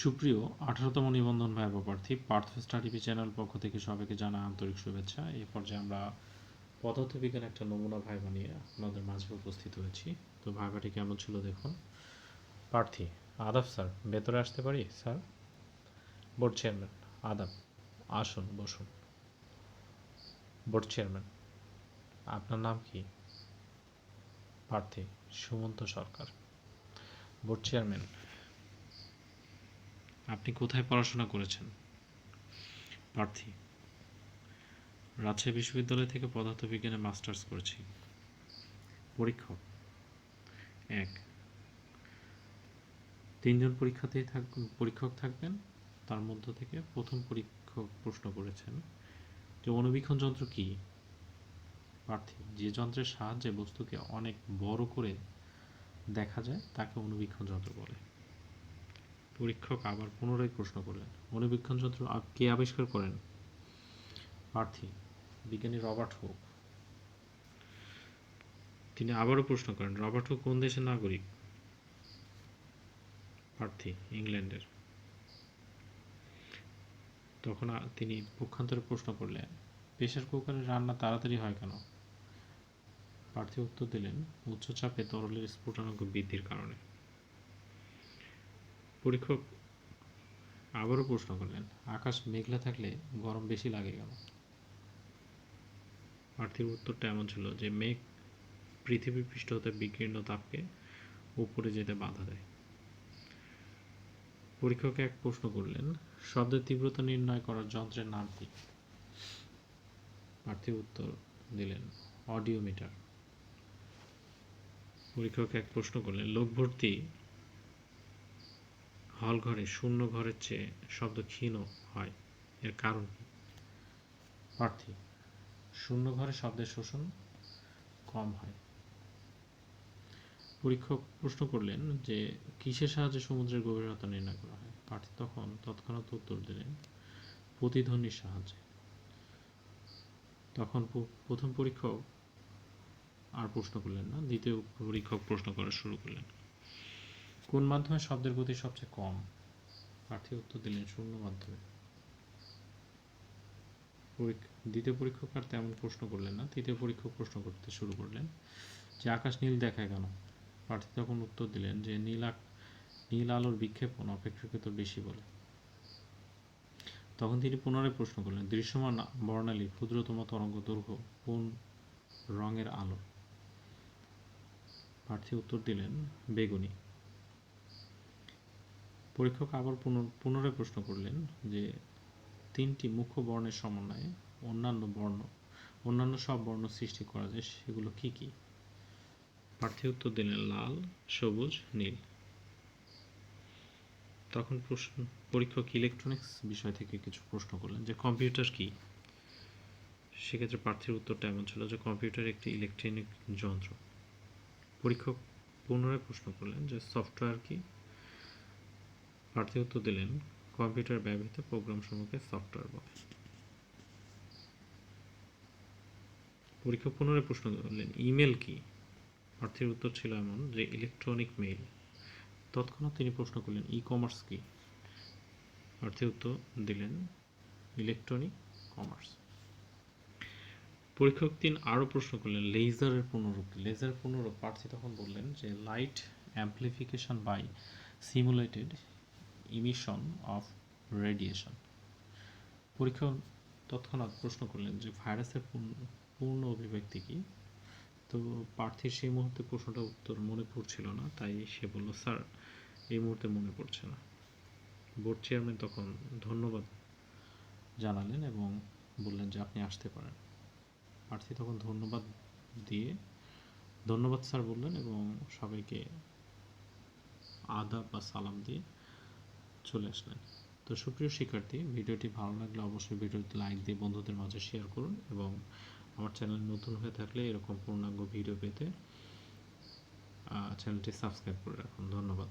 সুপ্রিয়, আঠারোতম নিবন্ধন ভাইবা প্রার্থী, পার্থ স্টাডিপি চ্যানেল পক্ষ থেকে সবাইকে জানা আন্তরিক শুভেচ্ছা। এই পর্যায়ে আমরা পদার্থবিজ্ঞান একটা নমুনা ভাইবা নিয়ে আপনাদের মাঝে উপস্থিত হয়েছি। তো ভাইবাটি কেমন ছিল দেখুন। প্রার্থী, আদাব স্যার, ভেতরে আসতে পারি? স্যার? বোর্ড চেয়ারম্যান, আদাব, আসুন, বসুন। বোর্ড চেয়ারম্যান, আপনার নাম কি? প্রার্থী, সুমন্ত সরকার। বোর্ড চেয়ারম্যান আপনি কোথায় পড়াশোনা করেছেন? প্রার্থী, রাজশাহী বিশ্ববিদ্যালয় থেকে পদার্থবিজ্ঞানে মাস্টার্স করেছি। পরীক্ষক, এক, তিনজন পরীক্ষাতেই থাক, পরীক্ষক থাকবেন। তার মধ্য থেকে প্রথম পরীক্ষক প্রশ্ন করেছেন যে অনুবীক্ষণ যন্ত্র কি? প্রার্থী, যে যন্ত্রের সাহায্যে বস্তুকে অনেক বড় করে দেখা যায়, তাকে অনুবীক্ষণ যন্ত্র বলে। পরীক্ষক আবার পুনরায় প্রশ্ন করলেন। অনুবীক্ষণ যন্ত্র কে আবিষ্কার করেন? প্রার্থী, বিজ্ঞানী রবার্ট হুক। তিনি আবারও প্রশ্ন করেন, রবার্ট হুক কোন দেশের নাগরিক? প্রার্থী, ইংল্যান্ডের। তখন তিনি পক্ষান্তরে প্রশ্ন করলেন প্রেশার কুকারে রান্না তাড়াতাড়ি হয় কেন? প্রার্থী উত্তর দিলেন, উচ্চচাপে তরলের স্ফুটনাঙ্ক বৃদ্ধির কারণে। পরীক্ষক আবারও প্রশ্ন করলেন, আকাশ মেঘলা থাকলে গরম বেশি লাগে কেন? প্রার্থীর উত্তরটা এমন ছিল যে, মেঘ পৃথিবীর পৃষ্ঠ হতে বিকীর্ণ তাপকে উপরে যেতে বাধা দেয়। পরীক্ষক এক প্রশ্ন করলেন, শব্দের তীব্রতা নির্ণয় করার যন্ত্রের নাম কি? প্রার্থী উত্তর দিলেন, অডিওমিটার। পরীক্ষক এক প্রশ্ন করলেন লোক ভর্তি হল ঘরে শূন্য ঘরের চেয়ে শব্দ ক্ষীণ হয়। এর কারণ কি? প্রার্থী শূন্য ঘরে শব্দের শোষণ কম হয়। পরীক্ষক প্রশ্ন করলেন যে, কিসের সাহায্যে সমুদ্রের গভীরতা নির্ণয় করা হয়? প্রার্থী তখন তৎক্ষণাৎ উত্তর দিলেন, প্রতিধ্বনির সাহায্যে। তখন প্রথম পরীক্ষক আর প্রশ্ন করলেন না, দ্বিতীয় পরীক্ষক প্রশ্ন করা শুরু করলেন। কোন মাধ্যমে শব্দের গতি সবচেয়ে কম? প্রার্থী উত্তর দিলেন শূন্য মাধ্যমে। দ্বিতীয় পরীক্ষক আর তেমন প্রশ্ন করলেন না, তৃতীয় পরীক্ষক প্রশ্ন করতে শুরু করলেন যে আকাশ নীল দেখায় কেন? প্রার্থী তখন উত্তর দিলেন যে নীল নীল আলোর বিক্ষেপণ অপেক্ষাকৃত বেশি বলে। তখন তিনি পুনরায় প্রশ্ন করলেন, দৃশ্যমান বর্ণালী, ক্ষুদ্রতম তরঙ্গ দৈর্ঘ্য কোন রঙের আলো? প্রার্থী উত্তর দিলেন, বেগুনি। পরীক্ষক আবার পুনর- পুনরায় প্রশ্ন করলেন যে তিনটি মুখ্য বর্ণের সমন্বয়ে অন্যান্য বর্ণ, অন্যান্য সব বর্ণ সৃষ্টি করা যায়, সেগুলো কি কি? প্রার্থী উত্তর দিলেন লাল, সবুজ, নীল। তখন প্রশ্ন, পরীক্ষক ইলেকট্রনিক্স বিষয় থেকে কিছু প্রশ্ন করলেন যে কম্পিউটার কি? সেক্ষেত্রে প্রার্থীর উত্তরটা এমন ছিল যে কম্পিউটার একটি ইলেকট্রনিক যন্ত্র। পরীক্ষক পুনরায় প্রশ্ন করলেন যে সফটওয়্যার কি? প্রার্থী উত্তর দিলেন, কম্পিউটার ব্যবহৃত প্রোগ্রাম সমূহকে সফটওয়্যার বলে। পরীক্ষক পুনরায় প্রশ্ন করলেন, ইমেল কি? প্রার্থীর উত্তর ছিল এমন যে, ইলেকট্রনিক মেইল। তৎক্ষণাৎ তিনি প্রশ্ন করলেন ই কমার্স কি? প্রার্থী উত্তর দিলেন, ইলেকট্রনিক কমার্স। পরীক্ষক তিন আরও প্রশ্ন করলেন, লেজারের পুনরূপ লেজার পুনরূপ প্রার্থী তখন বললেন যে, light amplification by simulated emission of radiation পরীক্ষক তৎক্ষণাৎ প্রশ্ন করলেন যে ভাইরাসের পূর্ণ- অভিব্যক্তি কি? তো প্রার্থীর সেই মুহূর্তে প্রশ্নটা উত্তর মনে পড়ছিল না, তাই সে বলল, স্যার, এই মুহূর্তে মনে পড়ছে না। বোর্ড চেয়ারম্যান তখন ধন্যবাদ জানালেন এবং বললেন যে আপনি আসতে পারেন। প্রার্থী তখন ধন্যবাদ দিয়ে, ধন্যবাদ স্যার বললেন এবং সবাইকে আদাব বা সালাম দিয়ে চলে আসলেন। তো সুপ্রিয় শিক্ষার্থী, ভিডিওটি ভালো লাগলে অবশ্যই ভিডিওতে লাইক দিয়ে বন্ধুদের মাঝে শেয়ার করুন এবং আমার চ্যানেল নতুন হয়ে থাকলে এরকম পূর্ণাঙ্গ ভিডিও পেতে চ্যানেলটি সাবস্ক্রাইব করে রাখুন। ধন্যবাদ।